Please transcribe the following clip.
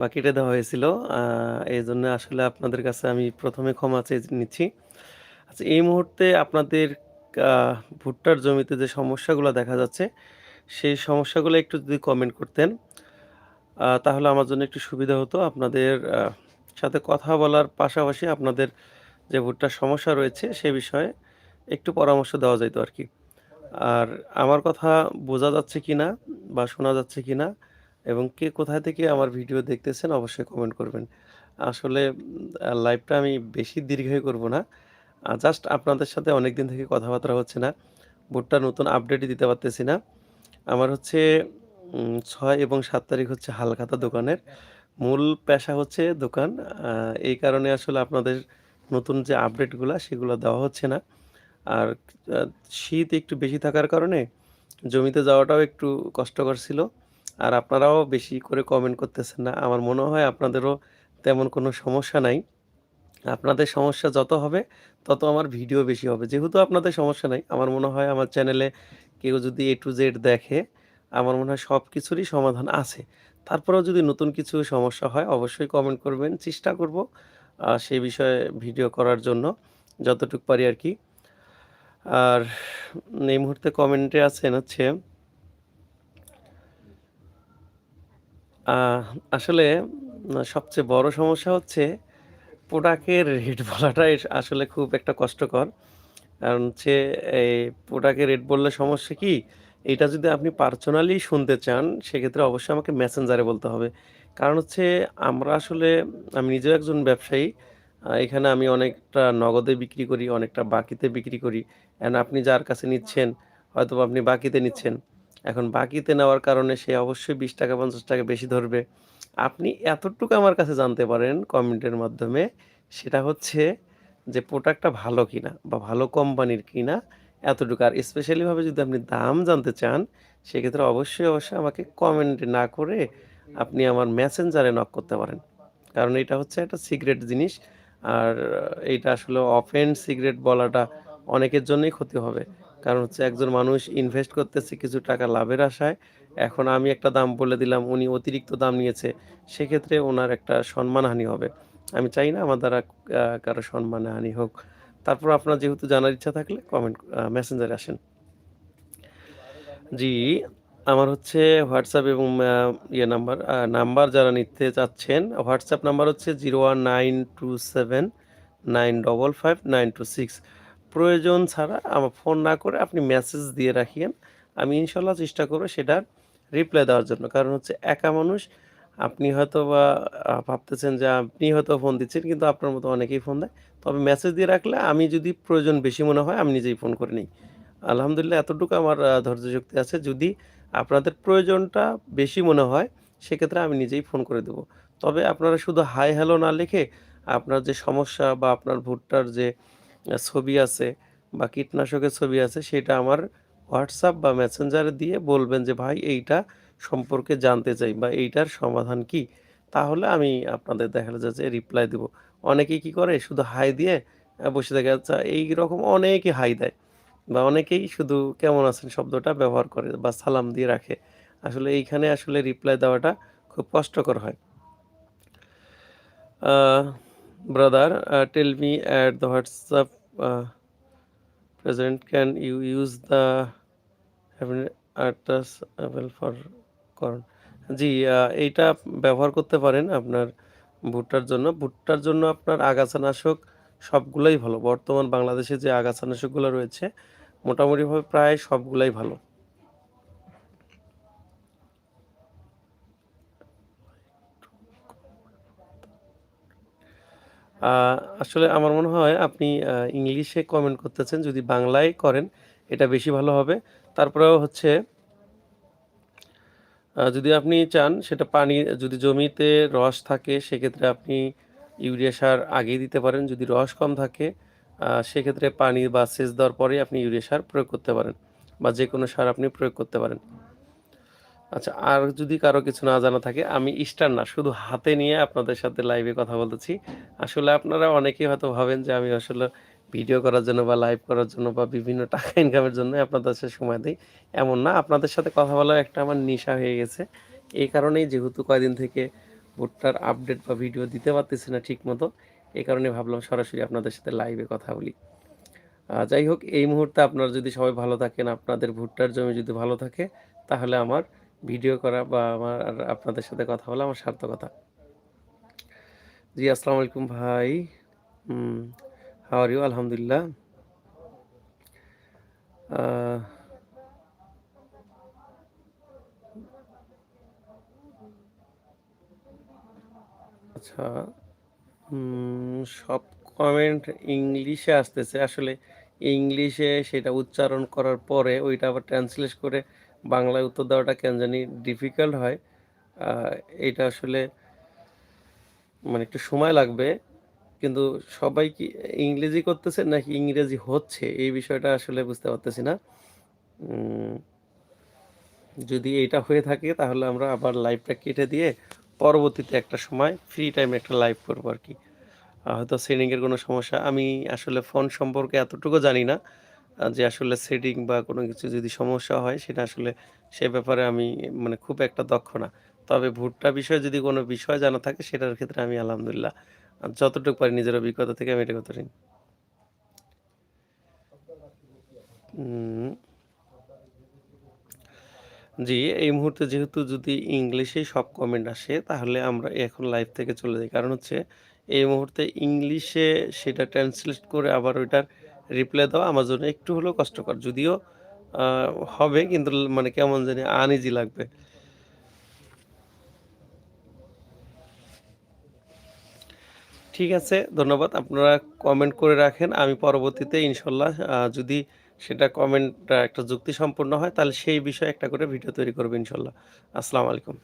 বা কেটে দেওয়া হয়েছিল। এই জন্য আসলে আপনাদের কাছে আমি প্রথমে ক্ষমা চেয়ে নিচ্ছি। আচ্ছা এই মুহূর্তে আপনাদের ভুট্টার জমিতে যে সমস্যাগুলো দেখা যাচ্ছে, সেই সমস্যাগুলো একটু যদি কমেন্ট করতেন, তাহলে আমার জন্য একটু সুবিধা হতো। আপনাদের সাথে কথা বলার পাশাপাশি আপনাদের যে ভুট্টার সমস্যা রয়েছে সে বিষয়ে একটু পরামর্শ দেওয়া যেত আর কি আর আমার কথা বোঝা যাচ্ছে কি না বা শোনা যাচ্ছে কিনা এবং কে কোথায় থেকে আমার ভিডিও দেখতেছেন অবশ্যই কমেন্ট করবেন। আসলে লাইভটা আমি বেশি দীর্ঘায়ু করব না। জাস্ট আপনাদের সাথে অনেকদিন থেকে কথাবার্তা হচ্ছে না। ভুট্টার নতুন আপডেটই দিতে পারতেছি না। আমার হচ্ছে ছয় এবং সাত তারিখ হচ্ছে হালখাতা দোকানের। মূল পেশা হচ্ছে দোকান। এই কারণে আসলে আপনাদের নতুন যে আপডেটগুলা সেগুলো দেওয়া হচ্ছে না। আর শীত একটু বেশি থাকার কারণে জমিতে যাওয়াটাও একটু কষ্টকর ছিল। আর আপনারাও বেশি করে কমেন্ট করতেছেন না। আমার মনে হয় আপনাদেরও তেমন কোনো সমস্যা নাই। আপনাদের সমস্যা যত হবে তত আমার ভিডিও বেশি হবে। যেহেতু আপনাদের সমস্যা নাই, আমার মনে হয় আমার চ্যানেলে কেউ যদি এ টু জেড দেখে, আমার মনে হয় সব কিছুরই সমাধান আছে। তারপরেও যদি নতুন কিছু সমস্যা হয় অবশ্যই কমেন্ট করবেন। চেষ্টা করব সেই বিষয়ে ভিডিও করার জন্য যতটুক পারি আর কি আর এই মুহূর্তে কমেন্টে আছেন হচ্ছে আসলে সবচেয়ে বড় সমস্যা হচ্ছে প্রোডাক্টের রেট বলাটাই আসলে খুব একটা কষ্টকর। কারণ হচ্ছে এই প্রোডাক্টের রেট বললে সমস্যা কি? এটা যদি আপনি পার্সোনালি শুনতে চান সেক্ষেত্রে অবশ্যই আমাকে মেসেঞ্জারে বলতে হবে। কারণ হচ্ছে আমরা আসলে আমি নিজেও একজন ব্যবসায়ী। এখানে আমি অনেকটা নগদে বিক্রি করি, অনেকটা বাকিতে বিক্রি করি। অ্যান্ড আপনি যার কাছে নিচ্ছেন হয়তোবা আপনি বাকিতে নিচ্ছেন। এখন বাকিতে নেওয়ার কারণে সে অবশ্যই ৳২০ ৳৫০ বেশি ধরবে। আপনি এতটুকু আমার কাছে জানতে পারেন কমেন্টের মাধ্যমে সেটা হচ্ছে যে প্রোডাক্টটা ভালো কিনা বা ভালো কোম্পানির কিনা এতটুকু। আর স্পেশালিভাবে যদি আপনি দাম জানতে চান সেক্ষেত্রে অবশ্যই, অবশ্যই আমাকে কমেন্টে না করে আপনি আমার মেসেঞ্জারে নক করতে পারেন। কারণ এটা হচ্ছে একটা সিক্রেট জিনিস। আর এইটা আসলে ওপেন সিক্রেট বলাটা অনেকের জন্যই ক্ষতি হবে। কারণ হচ্ছে একজন মানুষ ইনভেস্ট করতেছে কিছু টাকা লাভের আশায়। এখন আমি একটা দাম বলে দিলাম, উনি অতিরিক্ত দাম নিয়েছে। সেক্ষেত্রে ওনার একটা সম্মানহানি হবে। আমি চাই না আমার দ্বারা কারও সম্মানহানি হোক। তারপর আপনার যেহেতু জানার ইচ্ছা থাকলে কমেন্ট মেসেঞ্জারে আসেন। জি, আমার হচ্ছে হোয়াটসঅ্যাপ এবং ইয়ে নাম্বার নাম্বার যারা নিতে চাচ্ছেন হোয়াটসঅ্যাপ নাম্বার হচ্ছে 01927955926 প্রয়োজন ছাড়া আমার ফোন না করে আপনি মেসেজ দিয়ে রাখিয়েন। আমি ইনশাল্লাহ চেষ্টা করব সেটার রিপ্লাই দেওয়ার জন্য। কারণ হচ্ছে একা মানুষ, আপনি হয়তো বা ভাবতেছেন যে আপনি হয়তো ফোন দিচ্ছেন কিন্তু আপনার মতো অনেকেই ফোন দেয়। তবে মেসেজ দিয়ে রাখলে আমি যদি প্রয়োজন বেশি মনে হয়, আমি নিজেই ফোন করে নিই। আলহামদুলিল্লাহ এতটুকু আমার ধৈর্য শক্তি আছে। যদি আপনাদের প্রয়োজনটা বেশি মনে হয়, সেক্ষেত্রে আমি নিজেই ফোন করে দেব। তবে আপনারা শুধু হাই হ্যালো না লিখে আপনার যে সমস্যা বা আপনার ভুট্টার যে ছবি আছে বা কীটনাশকের ছবি আছে, সেটা আমার হোয়াটসঅ্যাপ বা মেসেঞ্জারে দিয়ে বলবেন যে, ভাই, এইটা সম্পর্কে জানতে চাই বা এইটার সমাধান কি? তাহলে আমি আপনাদের দেখা যায় যে রিপ্লাই দেব। অনেকেই কি করে, শুধু হাই দিয়ে বসে থাকে। আচ্ছা এইরকম অনেকে হাই দেয় বা অনেকেই শুধু কেমন আছেন শব্দটা ব্যবহার করে বা সালাম দিয়ে রাখে। আসলে এইখানে আসলে রিপ্লাই দেওয়াটা খুব কষ্টকর হয়। Brother uh tell me at the WhatsApp uh present can you use the address available for Karan ji, এইটা ব্যবহার করতে পারেন আপনার ভুট্টার জন্য। ভুট্টার জন্য আপনার আগাছানাশক সবগুলাই ভালো। বর্তমান বাংলাদেশে যে আগাছানাশকগুলো রয়েছে মোটামুটিভাবে প্রায় সবগুলাই ভালো। আসলে আমার মনে হয় আপনি ইংলিশে কমেন্ট করতেছেন। যদি বাংলায় করেন এটা বেশি ভালো হবে। তারপরেও হচ্ছে যদি আপনি চান সেটা পানি, যদি জমিতে রস থাকে সেক্ষেত্রে আপনি ইউরিয়া সার আগেই দিতে পারেন। যদি রস কম থাকে সেক্ষেত্রে পানি বা সেচ দেওয়ার পরেই আপনি ইউরিয়া সার প্রয়োগ করতে পারেন বা যে কোনো সার আপনি প্রয়োগ করতে পারেন। আচ্ছা আর যদি কারও কিছু না জানা থাকে, আমি স্টার না, শুধু হাতে নিয়ে আপনাদের সাথে লাইভে কথা বলতেছি। আসলে আপনারা অনেকেই হয়তো ভাবেন যে আমি আসলে ভিডিও করার জন্য বা লাইভ করার জন্য বা বিভিন্ন টাকা ইনকামের জন্য আপনাদের সাথে সময় দিই এমন না, আপনাদের সাথে কথা বলা একটা আমার নেশা হয়ে গেছে। এই কারণেই যেহেতু কয়দিন থেকে ভুট্টার আপডেট বা ভিডিও দিতে পারতেছি না ঠিক মতো এই কারণে ভাবলাম সরাসরি আপনাদের সাথে লাইভে কথা বলি যাই হোক, এই মুহূর্তে আপনারা যদি সবাই ভালো থাকেন, আপনাদের ভুট্টার জমি যদি ভালো থাকে, তাহলে আমার ভিডিও করা বা আমার আপনাদের সাথে কথা বলা আমার সার্থকতা। জি, আসসালামু আলাইকুম ভাই। হাওয়ার ইউ আলহামদুলিল্লাহ। আচ্ছা সব কমেন্ট ইংলিশে আসতেছে। আসলে ইংলিশে সেটা উচ্চারণ করার পরে ওইটা আবার ট্রান্সলেট করে বাংলায় উত্তর দেওয়াটা কেন জানি ডিফিকাল্ট হয়। এটা আসলে মানে একটু সময় লাগবে, কিন্তু সবাই কি ইংরেজি করতেছে নাকি ইংরেজি হচ্ছে? এই বিষয়টা আসলে বুঝতে পারতেছি না। যদি এটা হয়ে থাকে তাহলে আমরা আবার লাইভটা কেটে দিয়ে পরবর্তীতে একটা সময় ফ্রি টাইমে একটা লাইভ করব আর কি। হয়তো সেটিংয়ের কোনো সমস্যা। আমি আসলে ফোন সম্পর্কে এতটুকু জানি না। যে আসলে সেটিং বা কোনো কিছু যদি সমস্যা হয়, সেটা আসলে সে ব্যাপারে আমি মানে খুব একটা দক্ষ না। তবে ভুট্টা বিষয়ে যদি কোনো বিষয় জানা থাকে, সেটার ক্ষেত্রে আমি আলহামদুলিল্লাহ যতটুকু পারি নিজের অভিজ্ঞতা থেকে আমি এটা করতে পারি। জি, এই মুহূর্তে যেহেতু যদি ইংলিশেই সব কমেন্ট আসে, তাহলে আমরা এখন লাইভ থেকে চলে যাই। কারণ হচ্ছে, এই মুহূর্তে ইংলিশে সেটা ট্রান্সলেট করে আবার ওইটার রিপ্লাই দেওয়া আমার জন্য একটু হলেও কষ্টকর। যদিও হবে কিন্তু মানে কেমন জানি আনইজি লাগবে। ঠিক আছে, ধন্যবাদ। আপনারা কমেন্ট করে রাখেন। আমি পরবর্তীতে ইনশাল্লাহ যদি সেটা কমেন্ট একটা যুক্তি সম্পূর্ণ হয়, তাহলে সেই বিষয়ে একটা করে ভিডিও তৈরি করব ইনশাল্লাহ আসসালামু আলাইকুম।